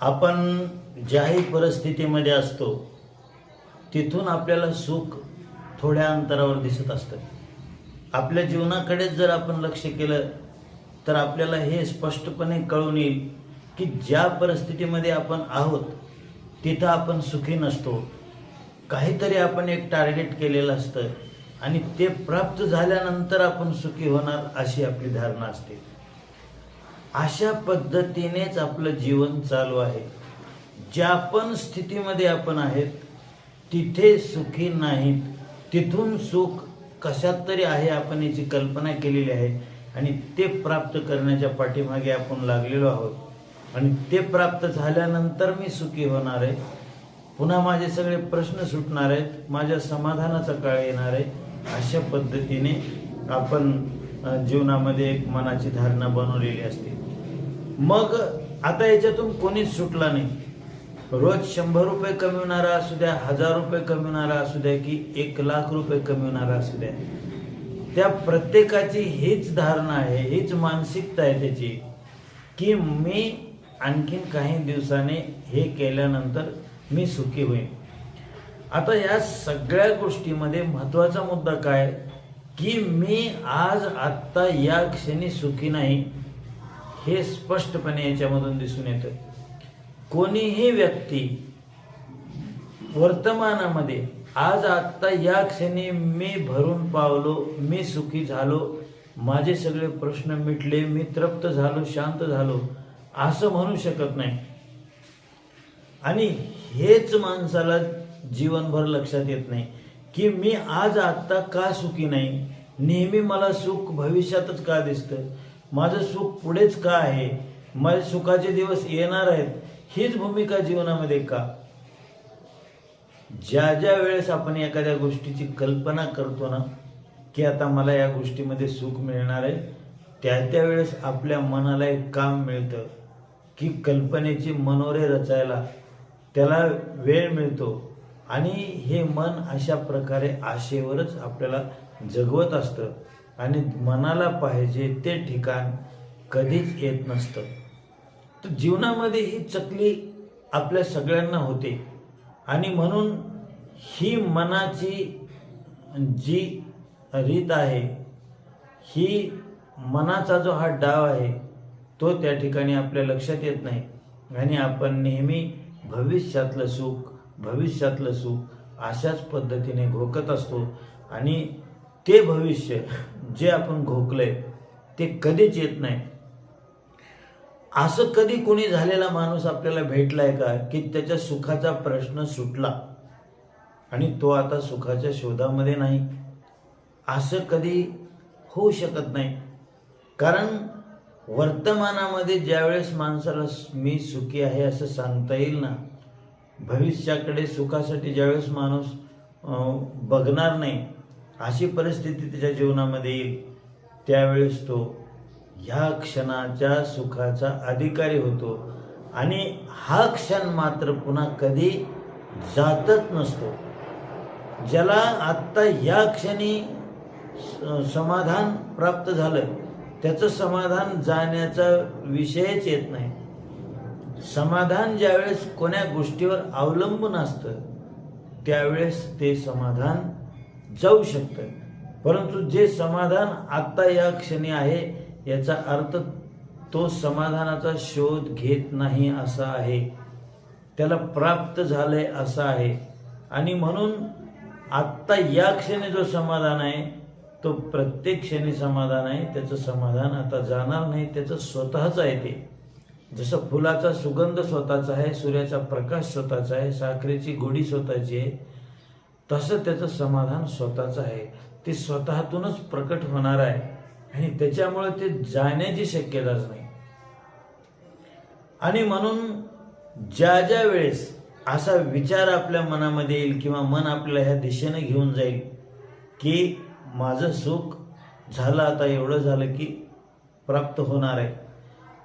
आपण ज्याही परिस्थितीमध्ये असतो तिथून आपल्याला सुख थोड्या अंतरावर दिसत असतं. आपल्या जीवनाकडेच जर आपण लक्ष केलं तर आपल्याला हे स्पष्टपणे कळून येईल की ज्या परिस्थितीमध्ये आपण आहोत तिथं आपण सुखी नसतो. काहीतरी आपण एक टार्गेट केलेलं असतं आणि ते प्राप्त झाल्यानंतर आपण सुखी होणार अशी आपली धारणा असते. अशा पद्धतीनेच आपलं जीवन चालू आहे. ज्या पण स्थितीमध्ये आपण आहेत तिथे सुखी नाहीत. तिथून सुख कशात तरी आहे आपण याची कल्पना केलेली आहे. आणि ते प्राप्त करण्याच्या पाठीमागे आपण लागलेलो आहोत. आणि ते प्राप्त झाल्यानंतर मी सुखी होणार आहे. पुन्हा माझे सगळे प्रश्न सुटणार आहेत. माझ्या समाधानाचा काळ येणार आहे. अशा पद्धतीने आपण जीवनामध्ये एक मनाची धारणा बनवलेली असते. मग आता याच्यातून कोणीच सुटला नाही. रोज शंभर रुपये कमविणारा असू द्या हजार रुपये कमविणारा असू द्या की एक लाख रुपये कमविणारा असू द्या. त्या प्रत्येकाची हीच धारणा आहे हीच मानसिकता आहे त्याची की मी आणखीन काही दिवसाने हे केल्यानंतर मी सुखी होईन. आता या सगळ्या गोष्टीमध्ये महत्त्वाचा मुद्दा काय? की मी आज आत्ता या क्षणी सुखी नाही हे स्पष्टपणे याच्यामधून दिसून येतं. कोणीही व्यक्ती वर्तमानामध्ये आज आत्ता या क्षणी मी भरून पावलो मी सुखी झालो माझे सगळे प्रश्न मिटले मी तृप्त झालो शांत झालो असं म्हणू शकत नाही. आणि हेच माणसाला जीवनभर लक्षात येत नाही की मी आज आत्ता का सुखी नाही? नेहमी मला सुख भविष्यातच का दिसतं? माझं सुख पुढेच का आहे? माझे सुखाचे दिवस येणार आहेत. हीच भूमिका जीवनामध्ये का? ज्या ज्या वेळेस आपण एखाद्या गोष्टीची कल्पना करतो ना की आता मला या गोष्टीमध्ये सुख मिळणार आहे त्या त्या वेळेस आपल्या मनाला एक काम मिळतं की कल्पनेची मनोरे रचायला त्याला वेळ मिळतो. आणि हे मन अशा प्रकारे आशेवरच आपल्याला जगवत असतं. आणि मनाला पाहिजे ते ठिकाण कधीच येत नसतं. तर जीवनामध्ये ही चकली आपल्या सगळ्यांना होते. आणि म्हणून ही मनाची जी रीत आहे ही मनाचा जो हा डाव आहे तो त्या ठिकाणी आपल्या लक्षात येत नाही. आणि आपण नेहमी भविष्यातलं सुख भविष्यातलं सुख अशाच पद्धतीने घोकत असतो. आणि ते भविष्य जे आपण घोकलंय ते कधीच येत नाही. असं कधी कोणी झालेला माणूस आपल्याला भेटलाय का की त्याच्या सुखाचा प्रश्न सुटला आणि तो आता सुखाच्या शोधामध्ये नाही? असं कधी होऊ शकत नाही. कारण वर्तमानामध्ये ज्यावेळेस माणसाला मी सुखी आहे असं सांगता येईल ना भविष्याकडे सुखासाठी ज्यावेळेस माणूस बघणार नाही अशी परिस्थिती त्याच्या जीवनामध्ये येईल त्यावेळेस तो ह्या क्षणाच्या सुखाचा अधिकारी होतो. आणि हा क्षण मात्र पुन्हा कधी जातच नसतो. ज्याला आत्ता या क्षणी स- समाधान प्राप्त झालं त्याचं समाधान जाण्याचा विषयच येत नाही. समाधान ज्यावेळेस कोण्या गोष्टीवर अवलंबून असतं त्यावेळेस ते समाधान जाऊ शकतं. परंतु जे समाधान आत्ता या क्षणी आहे याचा अर्थ तो समाधानाचा शोध घेत नाही असा आहे. त्याला प्राप्त झालंय असा आहे. आणि म्हणून आत्ता या क्षणी जो समाधान आहे तो प्रत्येक क्षणी समाधान आहे. त्याचं समाधान आता जाणार नाही. त्याचं स्वतःच आहे ते. जसं फुलाचा सुगंध स्वतःचा आहे सूर्याचा प्रकाश स्वतःचा आहे साखरेची गोडी स्वतःची आहे तसं त्याचं समाधान स्वतःचं आहे. ते स्वतःतूनच प्रकट होणार आहे. आणि त्याच्यामुळे ते जाण्याची शक्यताच नाही. आणि म्हणून ज्या ज्या वेळेस असा विचार आपल्या मनामध्ये येईल किंवा मन आपल्याला ह्या दिशेने घेऊन जाईल की माझं सुख झालं आता एवढं झालं की प्राप्त होणार आहे.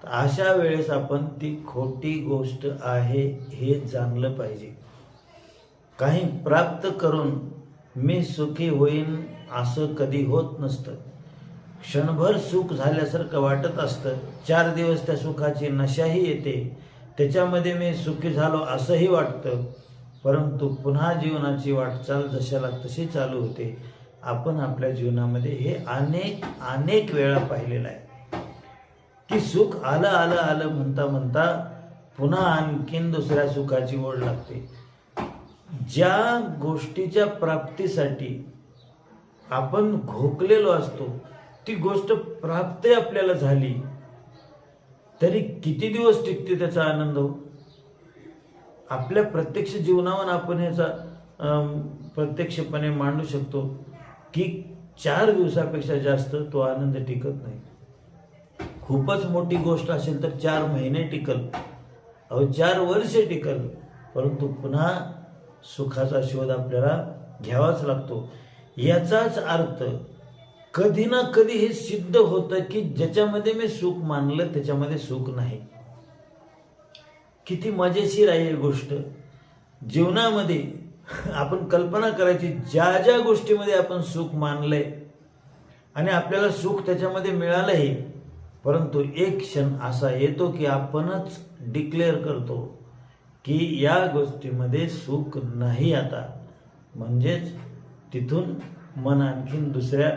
तर अशा वेळेस आपण ती खोटी गोष्ट आहे हे जाणलं पाहिजे. काही प्राप्त करून मी सुखी होईन असं कधी होत नसतं. क्षणभर सुख झाल्यासारखं वाटत असतं. चार दिवस त्या सुखाची नशाही येते. त्याच्यामध्ये मी सुखी झालो असंही वाटतं. परंतु पुन्हा जीवनाची वाटचाल जशाला तशी चालू होते. आपण आपल्या जीवनामध्ये हे अनेक अनेक वेळा पाहिलेलं आहे. की सुख आलं आलं आलं म्हणता म्हणता पुन्हा आणखीन दुसऱ्या सुखाची ओढ लागते. ज्या गोष्टीच्या प्राप्तीसाठी आपण घोकलेलो असतो ती गोष्ट प्राप्त आपल्याला झाली तरी किती दिवस टिकते त्याचा आनंद हो? आपल्या प्रत्यक्ष जीवनावर आपण याचा प्रत्यक्षपणे मांडू शकतो की चार दिवसापेक्षा जास्त तो आनंद टिकत नाही. खूपच मोठी गोष्ट असेल तर चार महिने टिकल. अहो चार वर्षे टिकल परंतु पुन्हा सुखाचा शोध आपल्याला घ्यावाच लागतो. याचाच अर्थ कधी ना कधी हे सिद्ध होतं की ज्याच्यामध्ये मी सुख मानलं त्याच्यामध्ये सुख नाही. किती मजेशीर आहे ही गोष्ट. जीवनामध्ये आपण कल्पना करायची ज्या ज्या गोष्टीमध्ये आपण सुख मानलंय आणि आपल्याला सुख त्याच्यामध्ये मिळालंही परंतु एक क्षण असा येतो की आपणच डिक्लेअर करतो. की या गोष्टीमध्ये सुख नाही आता. म्हणजेच तिथून मन आणखीन दुसऱ्या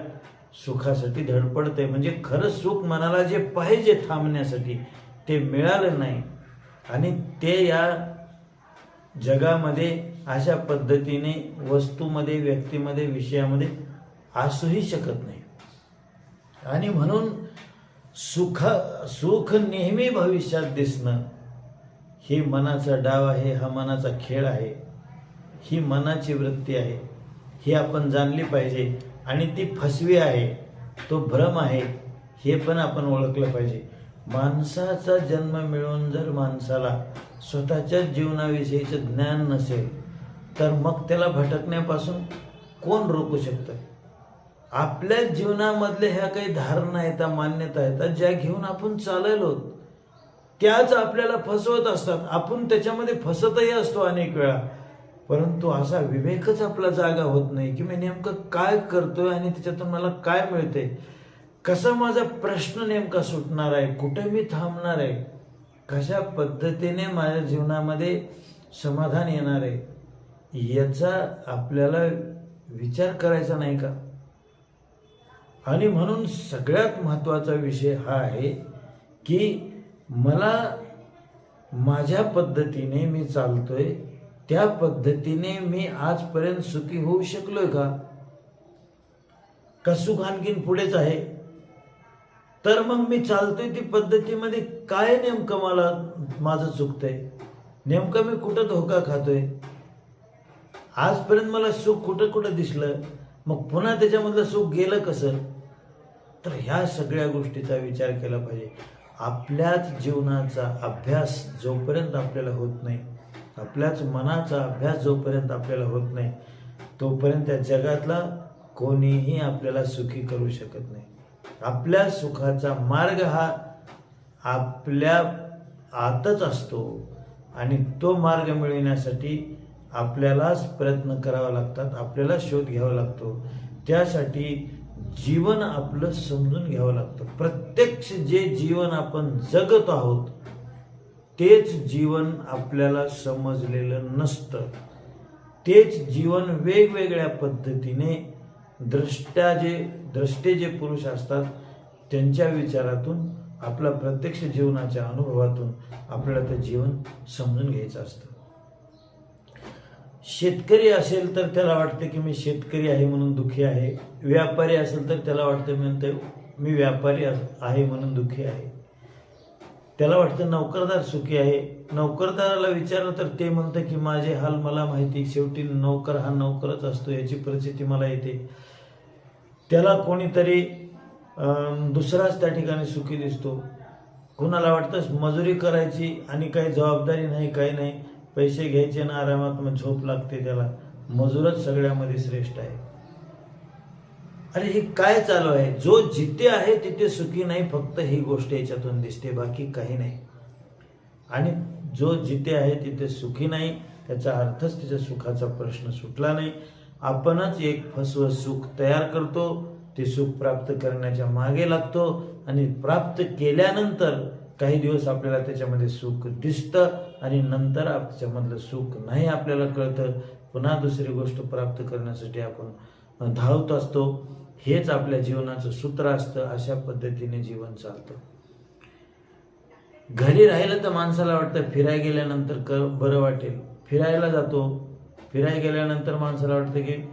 सुखासाठी धडपडते म्हणजे खरं सुख मनाला जे पाहिजे थांबण्यासाठी ते मिळालं नाही. आणि ते या जगामध्ये अशा पद्धतीने वस्तूमध्ये व्यक्तीमध्ये विषयामध्ये असूही शकत नाही. आणि म्हणून सुख सुख नेहमी भविष्यात दिसणं हे मनाचा डाव आहे हा मनाचा खेळ आहे ही मनाची वृत्ती आहे ही आपण जाणली पाहिजे आणि ती फसवी आहे तो भ्रम आहे हे पण आपण ओळखलं पाहिजे. माणसाचा जन्म मिळून जर माणसाला स्वतःच्या जीवनाविषयीचं ज्ञान नसेल तर मग त्याला भटकण्यापासून कोण रोखू शकतं? आपल्या जीवनामधल्या ह्या काही धारणा आहेत मान्यता आहेत ज्या घेऊन आपण चाललो त्याच आपल्याला फसवत असतात. आपण त्याच्यामध्ये फसतही असतो अनेक वेळा. परंतु असा विवेकच आपला जागा होत नाही की मी नेमकं काय करतोय आणि त्याच्यातून मला काय मिळते? कसा माझा प्रश्न नेमका सुटणार आहे? कुठे मी थांबणार आहे? कशा पद्धतीने माझ्या जीवनामध्ये समाधान येणार आहे? याचा आपल्याला विचार करायचा नाही का? आणि म्हणून सगळ्यात महत्त्वाचा विषय हा आहे की मला माझ्या पद्धतीने मी चालतोय त्या पद्धतीने मी आजपर्यंत सुखी होऊ शकलोय का? का सुख आणखीन पुढेच आहे. तर मग मी चालतोय ती पद्धतीमध्ये काय नेमकं मला माझं चुकतंय? नेमकं मी कुठं धोका खातोय? आजपर्यंत मला सुख कुठं कुठं दिसलं? मग पुन्हा त्याच्यामधलं सुख गेलं कसं? तर ह्या सगळ्या गोष्टीचा विचार केला पाहिजे. आपल्याच जीवनाचा अभ्यास जोपर्यंत आपल्याला होत नाही आपल्याच मनाचा अभ्यास जोपर्यंत आपल्याला होत नाही तोपर्यंत त्या जगातला कोणीही आपल्याला सुखी करू शकत नाही. आपल्या सुखाचा मार्ग हा आपल्या आतच असतो आणि तो मार्ग मिळविण्यासाठी आपल्यालाच प्रयत्न करावा लागतात आपल्याला शोध घ्यावा लागतो. त्यासाठी जीवन आपलं समजून घ्यावं लागतं. प्रत्यक्ष जे जीवन आपण जगत आहोत तेच जीवन आपल्याला समजलेलं नसतं. तेच जीवन वेगवेगळ्या पद्धतीने द्रष्ट्या जे द्रष्टे जे पुरुष असतात त्यांच्या विचारातून आपल्या प्रत्यक्ष जीवनाच्या अनुभवातून आपल्याला ते जीवन समजून घ्यायचं असतं. शेतकरी असेल तर त्याला वाटतं की मी शेतकरी आहे म्हणून दुःखी आहे. व्यापारी असेल तर त्याला वाटतं म्हणते मी व्यापारी आहे म्हणून दुःखी आहे. त्याला वाटतं नोकरदार सुखी आहे. नोकरदाराला विचारलं तर ते म्हणतं की माझे हाल मला माहिती शेवटी नोकर हा नोकरच असतो याची परिस्थिती मला येते. त्याला कोणीतरी दुसराच त्या ठिकाणी सुखी दिसतो. कुणाला वाटतं मजुरी करायची आणि काही जबाबदारी नाही काही नाही. पैसे घ्यायचे ना आरामात मग झोप लागते त्याला. मजूरच सगळ्यामध्ये श्रेष्ठ आहे. अरे हे काय चालू आहे? जो जिथे आहे तिथे सुखी नाही फक्त ही गोष्ट याच्यातून दिसते बाकी काही नाही. आणि जो जिथे आहे तिथे सुखी नाही त्याचा अर्थच त्याच्या सुखाचा प्रश्न सुटला नाही. आपणच एक फसव सुख तयार करतो ते सुख प्राप्त करण्याच्या मागे लागतो आणि प्राप्त केल्यानंतर काही दिवस आपल्याला त्याच्यामध्ये सुख दिसतं आणि नंतर आप- त्याच्यामधलं सुख नाही आपल्याला कळतं पुन्हा दुसरी गोष्ट प्राप्त करण्यासाठी आपण धावत असतो. हेच आपल्या जीवनाचं सूत्र असतं अशा पद्धतीने जीवन चालतं. घरी राहिलं तर माणसाला वाटतं फिराय गेल्यानंतर क बरं वाटेल. फिरायला जातो. फिराय गेल्यानंतर माणसाला वाटतं की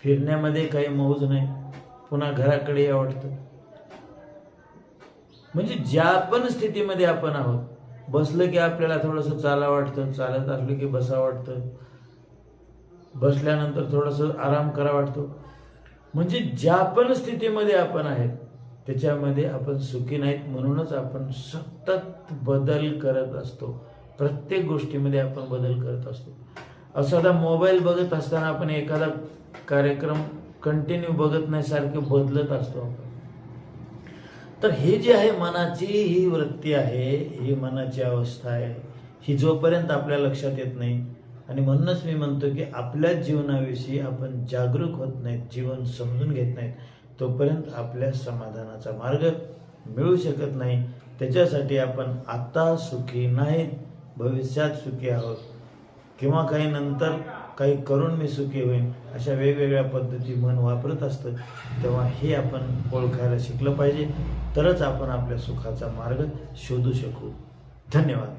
फिरण्यामध्ये काही मौज नाही. पुन्हा घराकडे यावं वाटतं म्हणजे ज्या पण स्थितीमध्ये आपण आहोत बसलं की आपल्याला थोडंसं चाला वाटतं चालत असलं की बसा वाटतं. बसल्यानंतर थोडंसं आराम करा वाटतो. म्हणजे ज्या पण स्थितीमध्ये आपण आहेत त्याच्यामध्ये आपण सुखी नाहीत म्हणूनच आपण सतत बदल करत असतो. प्रत्येक गोष्टीमध्ये आपण बदल करत असतो. असं आता मोबाईल बघत असताना आपण एखादा कार्यक्रम कंटिन्यू बघत नाही सारखे बदलत असतो आपण. तर हे जे आहे मनाची ही वृत्ती आहे ही मनाची अवस्था आहे ही जोपर्यंत आपल्या लक्षात येत नाही. आणि म्हणूनच मी म्हणतो की आपल्या जीवनाविषयी आपण जागरूक होत नाहीत जीवन समजून घेत नाहीत तोपर्यंत आपल्या समाधानाचा मार्ग मिळू शकत नाही. त्याच्यासाठी आपण आता सुखी नाहीत भविष्यात सुखी आहोत. किंवा काही नंतर काही करून मी सुखी होईन अशा वेगवेगळ्या पद्धती मन वापरत असतं तेव्हा हे आपण ओळखायला शिकलं पाहिजे. तरच आपण आपल्या सुखाचा मार्ग शोधू शकू. धन्यवाद.